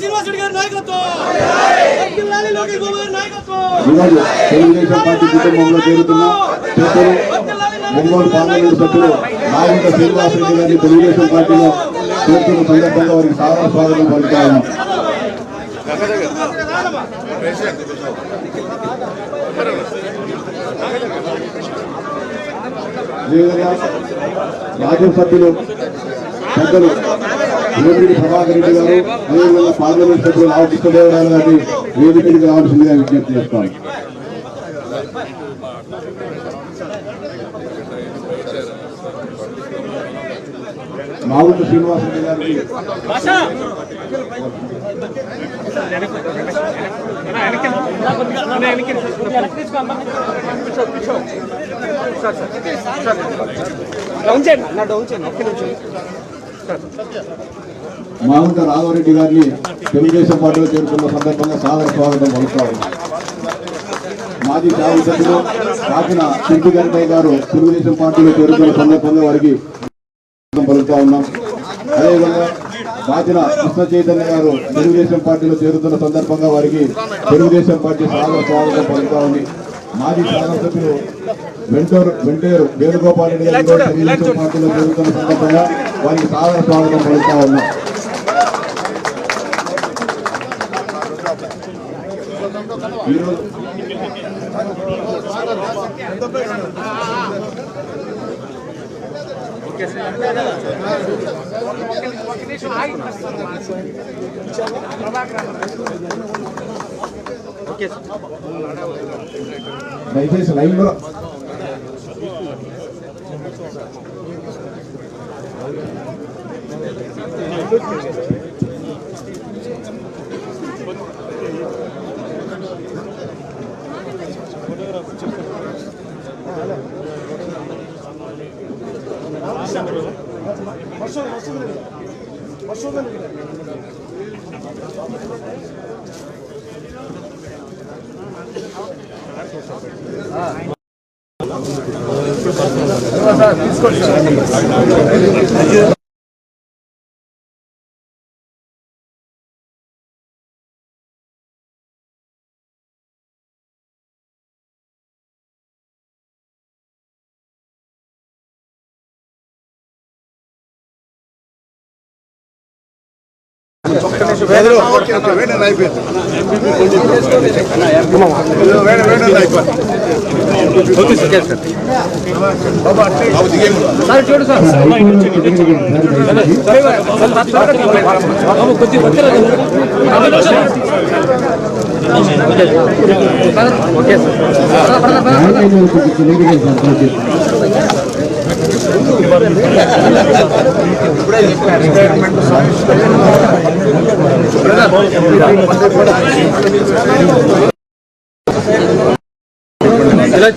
శ్రీనివాసుడు గారి నాయకత్వం. తెలుగుదేశం పార్టీ కుటుంబంలో చేరుతున్న పెద్దలు ఒంగోలు పార్లమెంట్ సభ్యులు నాగుంట శ్రీనివాసరెడ్డి గారిని తెలుగుదేశం పార్టీలో చేరుతున్న సందర్భంగా వారికి సాధారణ స్వాగతం పలుకుతా. ఉన్నాం అదేవిధంగా రాజ్యం సభ్యులు పెద్దలు వేమిరెడ్డి ప్రభాకర్ రెడ్డి గారు అదేవిధంగా పార్లమెంట్ సభ్యులు రావు కృష్ణదేవరాయలు గారిని వేదికకి రావాల్సిందిగా విజ్ఞప్తి చేస్తాను మాగుంట శ్రీనివాసరెడ్డి గారికి మాగుంట రాఘవరెడ్డి గారిని తెలుగుదేశం పార్టీలో చేరుకున్న సందర్భంగా సాదర స్వాగతం పలుకుతారు మాజీ శాసనసభ్యులు కాకిన చింటి గంటయ్య గారు తెలుగుదేశం పార్టీలో చేరుకున్న సందర్భంగా వారికి పలుకుతా ఉన్నాం. అదేవిధంగా కాకిన కృష్ణ చైతన్య గారు తెలుగుదేశం పార్టీలో చేరుతున్న సందర్భంగా వారికి తెలుగుదేశం పార్టీ సాగర స్వాగతం పలుకుతా ఉంది. మాజీ శాసనసభ్యులు వెంటూరు వెంటేరు వేణుగోపాల్ రెడ్డి గారు కూడా తెలుగుదేశం పార్టీలో చేరుతున్న సందర్భంగా వారికి సాదర స్వాగతం పలుకుతా ఉన్నాం. ఈరోజు దయచేసి తీసుకోండి ఓకే ఓకే వేణని అయిపోయింది వేణ వేణని అయిపోయింది ఓకే సార్ సార్ బాబా బాబు దిగేము సార్ చూడు సార్ బాబు కొద్ది వచ్చలేదు okay sir line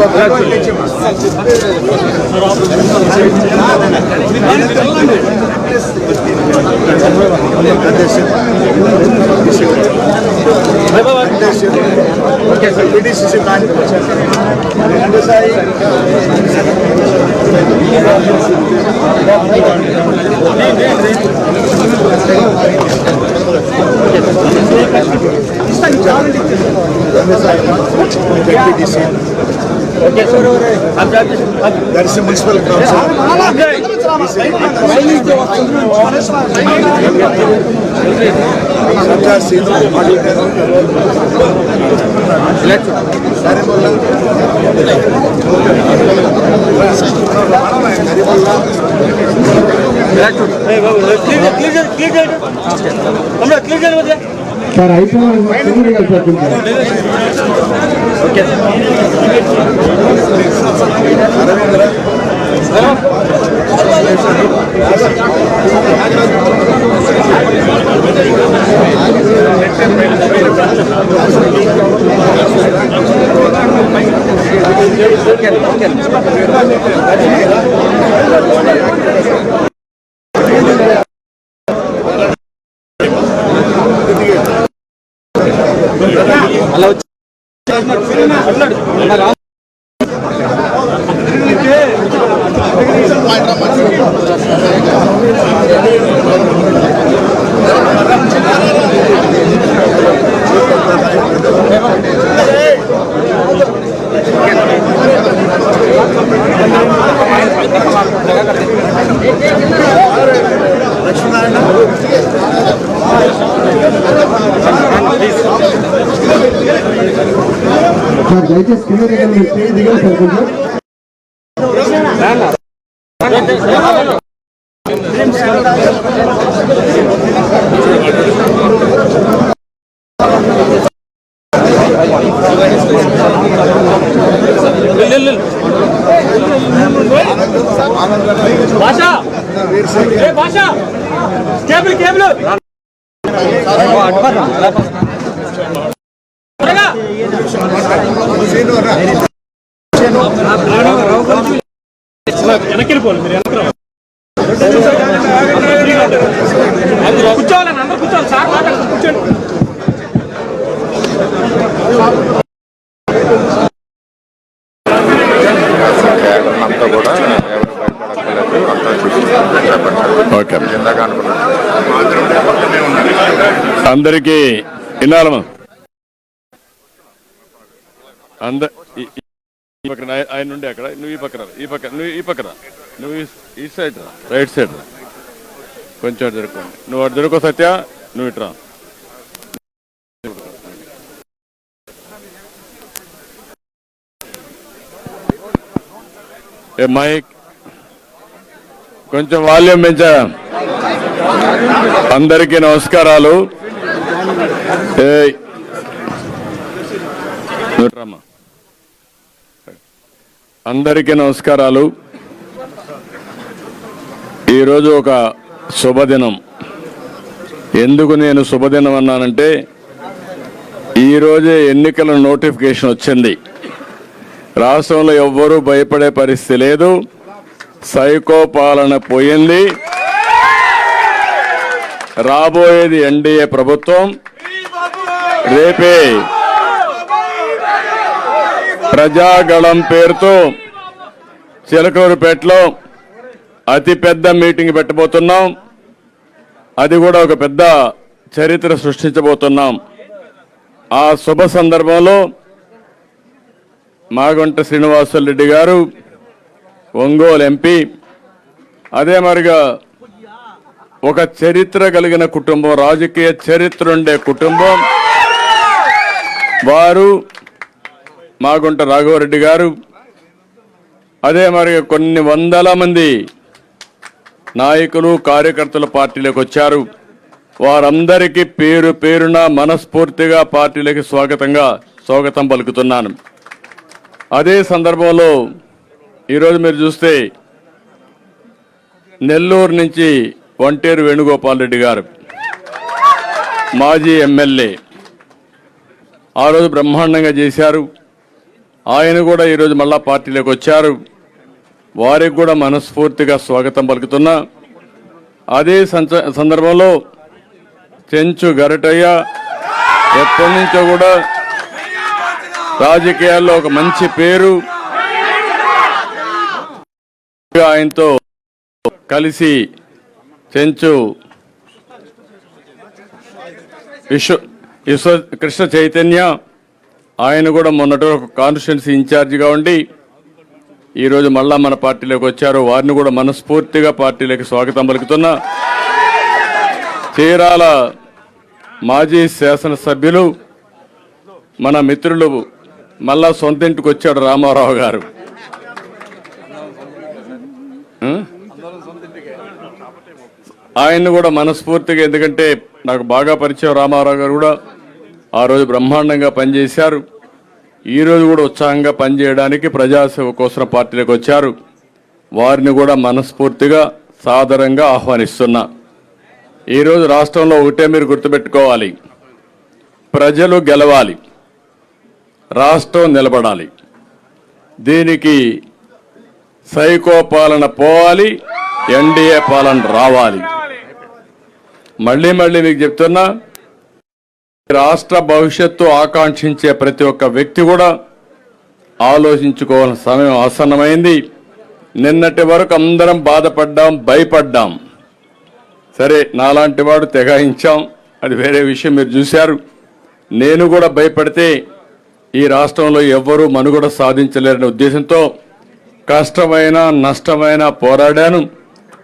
PTCC Darsi municipal council Sanchar Seenu Okay, sir. I'm just. That is a municipal council. Okay. Clear చేయండి మధ్య సార్ అయిపోయింది సార్ కొంచెం అరవింద్ర సార్ దయచేసి కింద దగ్గర మీరు స్టేజ్ దిగండి సార్ కొంచెం. భాష భాష కేబుల్ కేబుల్. త్వరగా సీను మీరు వెనక్కి రావాలి. కూర్చోవాలని అందరూ కూర్చోవాలి. సార్ మాట్లాడుతూ కూర్చోండి. అంతా కూడా ఎవరు భయపడక్కర్లేదు అంతా అందరికీ వినాలమ్మా అంద ఈ- పక్కన ఆయన నుండి అక్కడ. నువ్వు ఈ పక్కన ఈ పక్కన నువ్వు ఈ పక్కన నువ్వు ఈ- సైడ్ రా రైట్ సైడ్ రా. కొంచెం అటు దొరుకుతుంది నువ్వు అటు దొరుకో సత్య నువ్వు ఇటు రా. ఏ మైక్ కొంచెం వాల్యూమ్ పెంచా అందరికీ నమస్కారాలు. ఏ నువ్వు రమ్మా. అందరికీ నమస్కారాలు. ఈరోజు ఒక శుభదినం. ఎందుకు నేను శుభదినం అన్నానంటే ఈరోజే ఎన్నికల నోటిఫికేషన్ వచ్చింది. రాష్ట్రంలో ఎవ్వరూ భయపడే పరిస్థితి లేదు. సైకో పాలన పోయింది. రాబోయేది ఎన్డీఏ ప్రభుత్వం. రేపే ప్రజాగళం పేరుతో చిలకూరుపేటలో అతిపెద్ద మీటింగ్ పెట్టబోతున్నాం. అది కూడా ఒక పెద్ద చరిత్ర సృష్టించబోతున్నాం. ఆ శుభ సందర్భంలో మాగుంట శ్రీనివాసరెడ్డి గారు ఒంగోలు ఎంపీ. అదే మరిగా ఒక చరిత్ర కలిగిన కుటుంబం రాజకీయ చరిత్ర ఉండే కుటుంబం. వారు మాగుంట రాఘవరెడ్డి గారు. అదే మరి కొన్ని వందల మంది నాయకులు కార్యకర్తలు పార్టీలోకి వచ్చారు. వారందరికీ పేరు పేరున మనస్ఫూర్తిగా పార్టీలోకి స్వాగతంగా స్వాగతం పలుకుతున్నాను. అదే సందర్భంలో ఈరోజు మీరు చూస్తే నెల్లూరు నుంచి వంటేరు వేణుగోపాల్ రెడ్డి గారు మాజీ ఎమ్మెల్యే. ఆ రోజు బ్రహ్మాండంగా చేశారు. ఆయన కూడా ఈరోజు మళ్ళా పార్టీలోకి వచ్చారు. వారికి కూడా మనస్ఫూర్తిగా స్వాగతం పలుకుతున్నా. అదే సందర్భంలో చెంచు గరటయ్య ఎప్పటి నుంచో కూడా రాజకీయాల్లో ఒక మంచి పేరు ఆయనతో కలిసి చెంచు విశ్వ విశ్వ కృష్ణ చైతన్య ఆయన కూడా మొన్నటి ఒక కాన్స్టిట్యున్సీ ఇన్ఛార్జిగా ఉండి ఈరోజు మళ్ళా మన పార్టీలోకి వచ్చారు. వారిని కూడా మనస్ఫూర్తిగా పార్టీలోకి స్వాగతం పలుకుతున్నా. చీరాల మాజీ శాసనసభ్యులు మన మిత్రులు మళ్ళా సొంత ఇంటికి వచ్చాడు రామారావు గారు. ఆయన్ని కూడా మనస్ఫూర్తిగా ఎందుకంటే నాకు బాగా పరిచయం రామారావు గారు కూడా. ఆ రోజు బ్రహ్మాండంగా పనిచేశారు. ఈ రోజు కూడా ఉత్సాహంగా పనిచేయడానికి ప్రజాసేవ కోసం పార్టీలకు వచ్చారు. వారిని కూడా మనస్ఫూర్తిగా సాదరంగా ఆహ్వానిస్తున్నా. ఈరోజు రాష్ట్రంలో ఒకటే మీరు గుర్తుపెట్టుకోవాలి. ప్రజలు గెలవాలి. రాష్ట్రం నిలబడాలి. దీనికి సైకో పాలన పోవాలి ఎన్డీఏ పాలన రావాలి. మళ్ళీ మళ్ళీ మీకు చెప్తున్నా రాష్ట్ర భవిష్యత్తు ఆకాంక్షించే ప్రతి ఒక్క వ్యక్తి కూడా ఆలోచించుకోవాల్సిన సమయం ఆసన్నమైంది. నిన్నటి వరకు అందరం బాధపడ్డాం భయపడ్డాం. సరే నాలాంటి వాడు తెగాయించాం. అది వేరే విషయం మీరు చూశారు. నేను కూడా భయపడితే ఈ రాష్ట్రంలో ఎవ్వరూ మనుగడ సాధించలేరనే ఉద్దేశంతో కష్టమైన నష్టమైన పోరాడాను.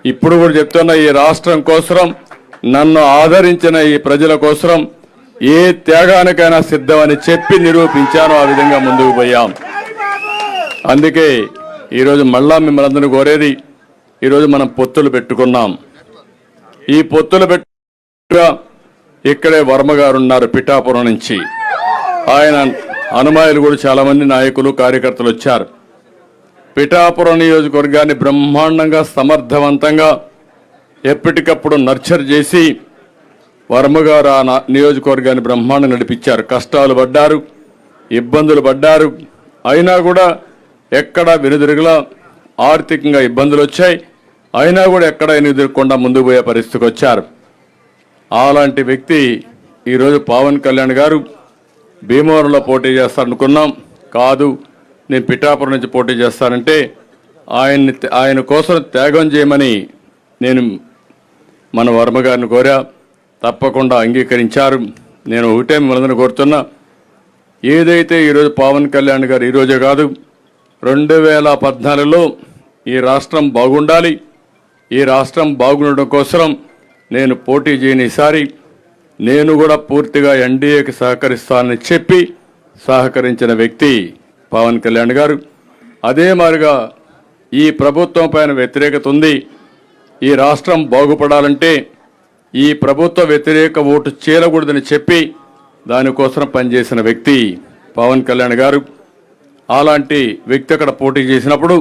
ఇప్పుడు కూడా చెప్తున్నా ఈ రాష్ట్రం కోసం నన్ను ఆదరించిన ఈ ప్రజల కోసం ఏ త్యాగానికైనా సిద్ధమని చెప్పి నిరూపించాను ఆ విధంగా ముందుకు పోయాం. అందుకే ఈరోజు మళ్ళా మిమ్మల్ని అందరూ కోరేది ఈరోజు మనం పొత్తులు పెట్టుకున్నాం. ఈ పొత్తులు పెట్టుగా ఇక్కడే వర్మ గారు ఉన్నారు పిఠాపురం నుంచి. ఆయన అనుమాయులు కూడా చాలా మంది నాయకులు కార్యకర్తలు వచ్చారు. పిఠాపురం నియోజకవర్గాన్ని బ్రహ్మాండంగా సమర్థవంతంగా ఎప్పటికప్పుడు నర్చర్ చేసి వర్మగారు ఆ నియోజకవర్గాన్ని బ్రహ్మాండం నడిపించారు. కష్టాలు పడ్డారు ఇబ్బందులు పడ్డారు. అయినా కూడా ఎక్కడ వెనుదిరుగులా ఆర్థికంగా ఇబ్బందులు వచ్చాయి. అయినా కూడా ఎక్కడ ఎదుర్కొండా ముందుకు పోయే పరిస్థితికి వచ్చారు. అలాంటి వ్యక్తి ఈరోజు పవన్ కళ్యాణ్ గారు భీమవరంలో పోటీ చేస్తారనుకున్నాం. కాదు నేను పిఠాపురం నుంచి పోటీ చేస్తానంటే ఆయన్ని ఆయన కోసం త్యాగం చేయమని నేను మన వర్మ గారిని కోరా. తప్పకుండా అంగీకరించారు. నేను ఒకటే మిమ్మల్ని కోరుతున్నా ఏదైతే ఈరోజు పవన్ కళ్యాణ్ గారు ఈరోజే కాదు రెండు వేల పద్నాలుగులో ఈ రాష్ట్రం బాగుండాలి. ఈ రాష్ట్రం బాగుండడం కోసం నేను పోటీ చేయని ఈసారి నేను కూడా పూర్తిగా ఎన్డీఏకి సహకరిస్తానని చెప్పి సహకరించిన వ్యక్తి పవన్ కళ్యాణ్ గారు. అదే మాదిరిగా ఈ ప్రభుత్వం పైన వ్యతిరేకత ఉంది. ఈ రాష్ట్రం బాగుపడాలంటే ఈ ప్రభుత్వ వ్యతిరేక ఓటు చేరకూడదని చెప్పి దానికోసం పనిచేసిన వ్యక్తి పవన్ కళ్యాణ్ గారు. అలాంటి వ్యక్తి అక్కడ పోటీ చేసినప్పుడు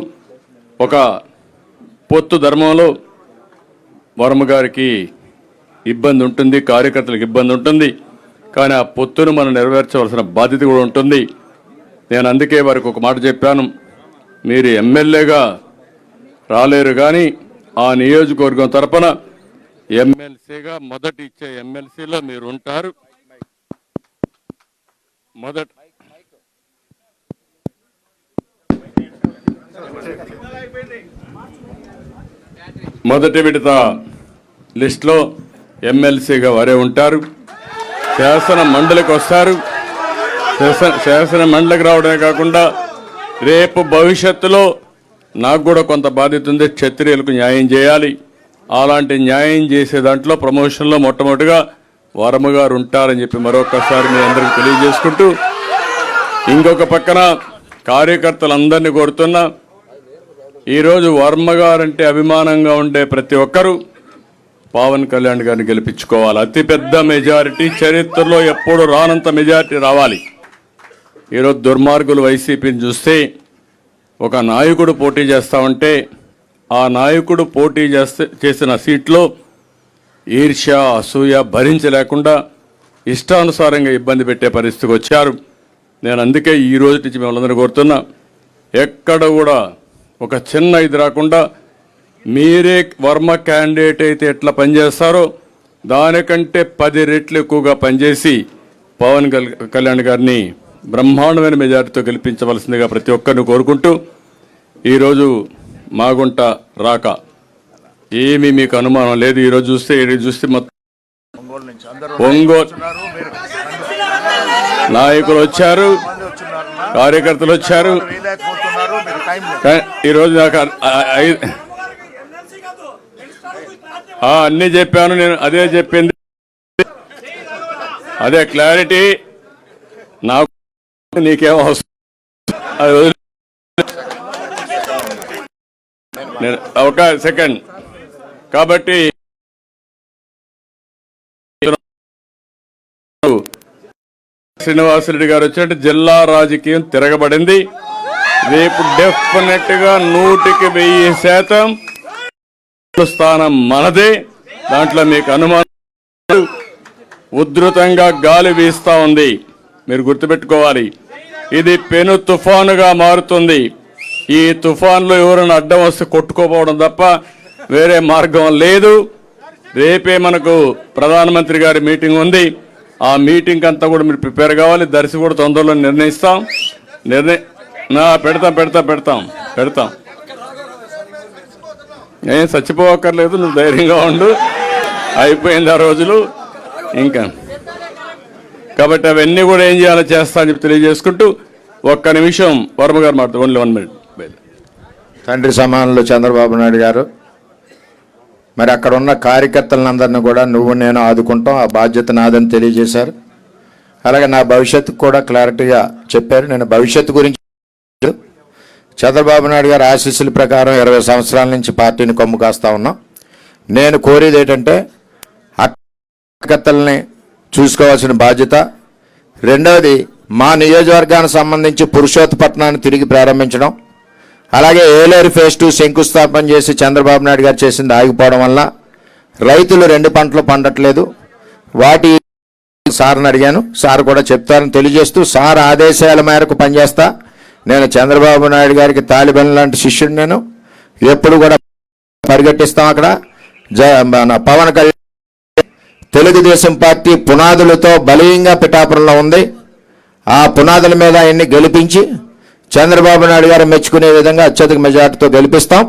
ఒక పొత్తు ధర్మంలో వర్మ గారికి ఇబ్బంది ఉంటుంది కార్యకర్తలకు ఇబ్బంది ఉంటుంది. కానీ ఆ పొత్తును మనం నెరవేర్చవలసిన బాధ్యత కూడా ఉంటుంది. నేను అందుకే వారికి ఒక మాట చెప్పాను. మీరు ఎమ్మెల్యేగా రాలేరు కానీ ఆ నియోజకవర్గం తరపున ఎమ్మెల్సీగా మొదటి ఇచ్చే ఎమ్మెల్సీలో మీరు ఉంటారు మొదట మొదటి విడత లిస్టులో ఎమ్మెల్సీగా వారే ఉంటారు. శాసన మండలికి వస్తారు. శాసన శాసన మండలికి రావడమే కాకుండా రేపు భవిష్యత్తులో నాకు కూడా కొంత బాధ్యత ఉంది. క్షత్రియులకు న్యాయం చేయాలి. అలాంటి న్యాయం చేసే దాంట్లో ప్రమోషన్లో మొట్టమొదటిగా వర్మ గారు ఉంటారని చెప్పి మరొకసారి మీ అందరికి తెలియజేసుకుంటూ ఇంకొక పక్కన కార్యకర్తలందరినీ కోరుతున్నా ఈరోజు వర్మ గారంటే అభిమానంగా ఉండే ప్రతి ఒక్కరూ పవన్ కళ్యాణ్ గారిని గెలిపించుకోవాలి. అతిపెద్ద మెజారిటీ చరిత్రలో ఎప్పుడు రానంత మెజారిటీ రావాలి. ఈరోజు దుర్మార్గులు వైసీపీని చూస్తే ఒక నాయకుడు పోటీ చేస్తామంటే ఆ నాయకుడు పోటీ చేస్తే చేసిన సీట్లో ఈర్ష్య అసూయ భరించలేకుండా ఇష్టానుసారంగా ఇబ్బంది పెట్టే పరిస్థితికి వచ్చారు. నేను అందుకే ఈ రోజు నుంచి మిమ్మల్ని కోరుతున్నా ఎక్కడ కూడా ఒక చిన్న ఇది రాకుండా మీరే వర్మ క్యాండిడేట్ అయితే ఎట్లా పనిచేస్తారో దానికంటే పది రెట్లు ఎక్కువగా పనిచేసి పవన్ కళ్యాణ్ గారిని బ్రహ్మాండమైన మెజారిటీతో గెలిపించవలసిందిగా ప్రతి ఒక్కరిని కోరుకుంటూ ఈరోజు మాగుంట రాక. ఏమీ మీకు అనుమానం లేదు. ఈరోజు చూస్తే ఈరోజు చూస్తే మొత్తం ఒంగోలు నాయకులు వచ్చారు. కార్యకర్తలు వచ్చారు. ఈరోజు నాకు అన్నీ చెప్పాను. నేను అదే చెప్పింది. అదే క్లారిటీ. నాకు నీకేం అవసరం? అది వదిలే. నేను ఒక సెకండ్. కాబట్టి శ్రీనివాసరెడ్డి గారు వచ్చినట్టు జిల్లా రాజకీయం తిరగబడింది. రేపు డెఫినెట్గా నూటికి వెయ్యి శాతం స్థానం మనదే. దాంట్లో మీకు అనుమానం ఉధృతంగా గాలి వీస్తా ఉంది. మీరు గుర్తుపెట్టుకోవాలి. ఇది పెను తుఫానుగా మారుతుంది. ఈ తుఫాన్లో ఎవరైనా అడ్డం వస్తే కొట్టుకోపోవడం తప్ప వేరే మార్గం లేదు. రేపే మనకు ప్రధానమంత్రి గారి మీటింగ్ ఉంది. ఆ మీటింగ్ అంతా కూడా మీరు ప్రిపేర్ కావాలి. దర్శి కూడా తొందరలో నిర్ణయిస్తాం. నిర్ణయ నా పెడతాం పెడతాం పెడతాం పెడతాం. ఏం చచ్చిపోవక్కర్లేదు నువ్వు ధైర్యంగా ఉండు. అయిపోయింది ఆ రోజులు. ఇంకా. కాబట్టి అవన్నీ కూడా ఏం చేయాలో చేస్తా అని చెప్పి తెలియజేసుకుంటూ ఒక్క నిమిషం వర్మ గారు మాట్లాడు ఓన్లీ వన్ మినిట్ తండ్రి సమానులు చంద్రబాబు నాయుడు గారు. మరి అక్కడ ఉన్న కార్యకర్తలందరినీ కూడా నువ్వు నేను ఆదుకుంటాం. ఆ బాధ్యత నాదని తెలియజేశారు. అలాగే నా భవిష్యత్తు కూడా క్లారిటీగా చెప్పారు. నేను భవిష్యత్తు గురించి చంద్రబాబు నాయుడు గారి ఆశీస్సుల ప్రకారం ఇరవై సంవత్సరాల నుంచి పార్టీని కొమ్ము కాస్తా ఉన్నాం. నేను కోరేది ఏంటంటే కార్యకర్తలని చూసుకోవాల్సిన బాధ్యత. రెండవది మా నియోజకవర్గానికి సంబంధించి పురుషోత్తపట్నాన్ని తిరిగి ప్రారంభించడం. అలాగే ఏలేరు ఫేజ్ టూ శంకుస్థాపన చేసి చంద్రబాబు నాయుడు గారు చేసింది ఆగిపోవడం వల్ల రైతులు రెండు పంటలు పండట్లేదు. వాటి సార్ని అడిగాను. సార్ కూడా చెప్తారని తెలియజేస్తూ సార్ ఆదేశాల మేరకు పనిచేస్తా. నేను చంద్రబాబు నాయుడు గారికి తాలిబన్ లాంటి శిష్యుడు నేను. ఎప్పుడు కూడా పరిగెట్టిస్తాం అక్కడ. జ మన పవన్ కళ్యాణ్ తెలుగుదేశం పార్టీ పునాదులతో బలీయంగా పిఠాపురంలో ఉంది. ఆ పునాదుల మీద ఆయన్ని గెలిపించి చంద్రబాబు నాయుడు గారు మెచ్చుకునే విధంగా అత్యధిక మెజార్టీతో గెలిపిస్తాం.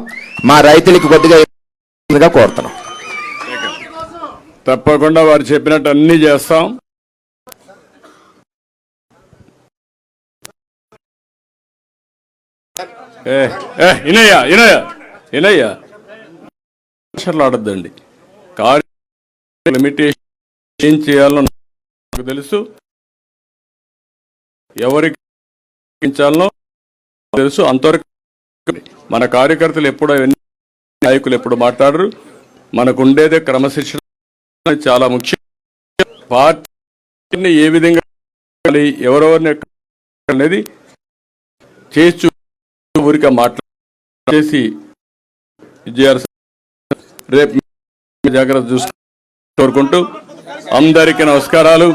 మా రైతులకి కొద్దిగా కోరుతున్నాం. తప్పకుండా వారు చెప్పినట్టు అన్ని చేస్తాం. ఏ ఏ ఇనయ్య ఇనయ్య ఇనయ్య. ఆడద్దండి. కార్య లిమిటేషన్ ఏం చేయాలో నాకు తెలుసు. ఎవరికి ఇచ్చాలనో తెలుసు అంతవరకు మన కార్యకర్తలు ఎప్పుడు నాయకులు ఎప్పుడు మాట్లాడరు. మనకు ఉండేదే క్రమశిక్షణ చాలా ముఖ్యం. పార్టీని ఏ విధంగా ఎవరెవరిని అనేది చేసి ఊరిక మాట్లాడేసి చేయాల్సి రేపు జాగ్రత్త చూసుకుంటూ కోరుకుంటూ అందరికీ నమస్కారాలు.